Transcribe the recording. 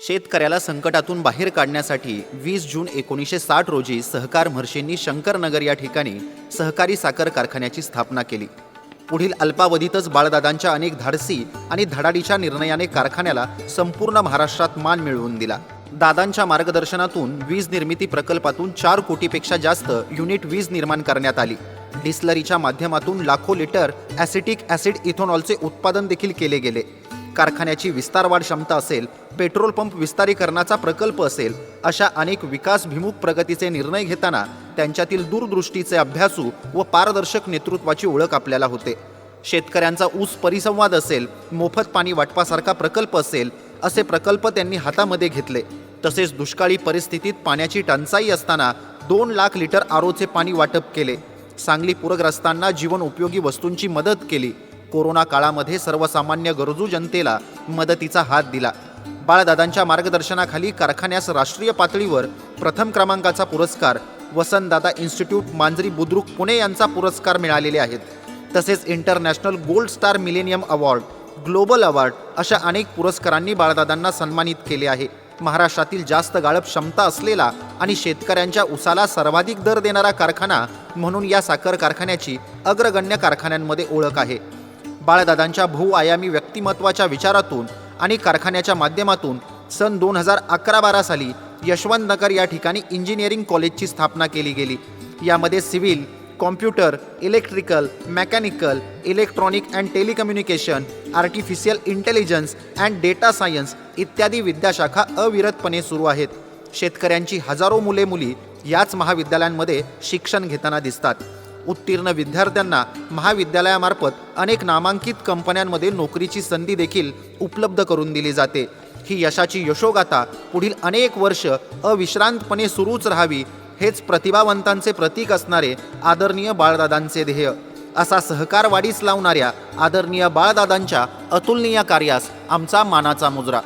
शेतकऱ्याला संकटातून बाहेर काढण्यासाठी वीस जून एकोणीसशे साठ रोजी सहकार म्हर्षेंनी शंकरनगर या ठिकाणी सहकारी साखर कारखान्याची स्थापना केली. पुढील अल्पावधीतच बाळदादांच्या अनेक धाडसी आणि धडाडीच्या निर्णयाने कारखान्याला संपूर्ण महाराष्ट्रात मान मिळवून दिला. दादांच्या मार्गदर्शनातून वीज निर्मिती प्रकल्पातून चार कोटीपेक्षा जास्त युनिट वीज निर्माण करण्यात आली. डिस्लरीच्या माध्यमातून लाखो लिटर ॲसिटिक ॲसिड इथेनॉलचे उत्पादन देखील केले गेले. कारखान्याची विस्तारवाढ क्षमता असेल पेट्रोल पंप विस्तारीकरणाचा प्रकल्प असेल अशा अनेक विकासभिमुख प्रगतीचे निर्णय घेताना त्यांच्यातील दूरदृष्टीचे अभ्यासू व पारदर्शक नेतृत्वाची ओळख आपल्याला होते. शेतकऱ्यांचा ऊस परिसंवाद असेल मोफत पाणी वाटपासारखा प्रकल्प असेल असे प्रकल्प त्यांनी हातामध्ये घेतले. तसेच दुष्काळी परिस्थितीत पाण्याची टंचाई असताना दोन लाख लिटर आरोचे पाणी वाटप केले. सांगली पूरग्रस्तांना जीवन उपयोगी वस्तूंची मदत केली. कोरोना काळामध्ये सर्वसामान्य गरजू जनतेला मदतीचा हात दिला. बाळदादांच्या मार्गदर्शनाखाली कारखान्यास राष्ट्रीय पातळीवर प्रथम क्रमांकाचा पुरस्कार वसंतदादा इन्स्टिट्यूट मांजरी बुद्रुक पुणे यांचा पुरस्कार मिळालेले आहेत. तसेच international gold star millennium award global award अशा अनेक पुरस्कारांनी बाळदादांना सन्मानित केले आहे. महाराष्ट्रातील जास्त गाळप क्षमता असलेला आणि शेतकऱ्यांच्या उसाला सर्वाधिक दर देणारा कारखाना म्हणून या साखर कारखान्याची अग्रगण्य कारखान्यांमध्ये ओळख आहे. बाळदादांच्या बहुआयामी व्यक्तिमत्वाच्या विचारातून आणि कारखान्याच्या माध्यमातून सन दोन हजार अकरा बारा साली यशवंतनगर या ठिकाणी इंजिनिअरिंग कॉलेजची स्थापना केली गेली. यामध्ये civil computer electrical mechanical electronic and telecommunication artificial intelligence and data science इत्यादी विद्याशाखा अविरतपणे सुरू आहेत. शेतकऱ्यांची हजारो मुले मुली याच महाविद्यालयांमध्ये शिक्षण घेताना दिसतात. उत्तीर्ण विद्यार्थ्यांना महाविद्यालयामार्फत अनेक नामांकित कंपन्यांमध्ये नोकरीची संधी देखील उपलब्ध करून दिली जाते. ही यशाची यशोगाथा पुढील अनेक वर्ष अविश्रांतपणे सुरूच राहावी हेच प्रतिभावंतांचे प्रतीक असणारे आदरणीय बाळदादांचे ध्येय. असा सहकार वाढीस लावणाऱ्या आदरणीय बाळदादांच्या अतुलनीय कार्यास आमचा मानाचा मुजरा.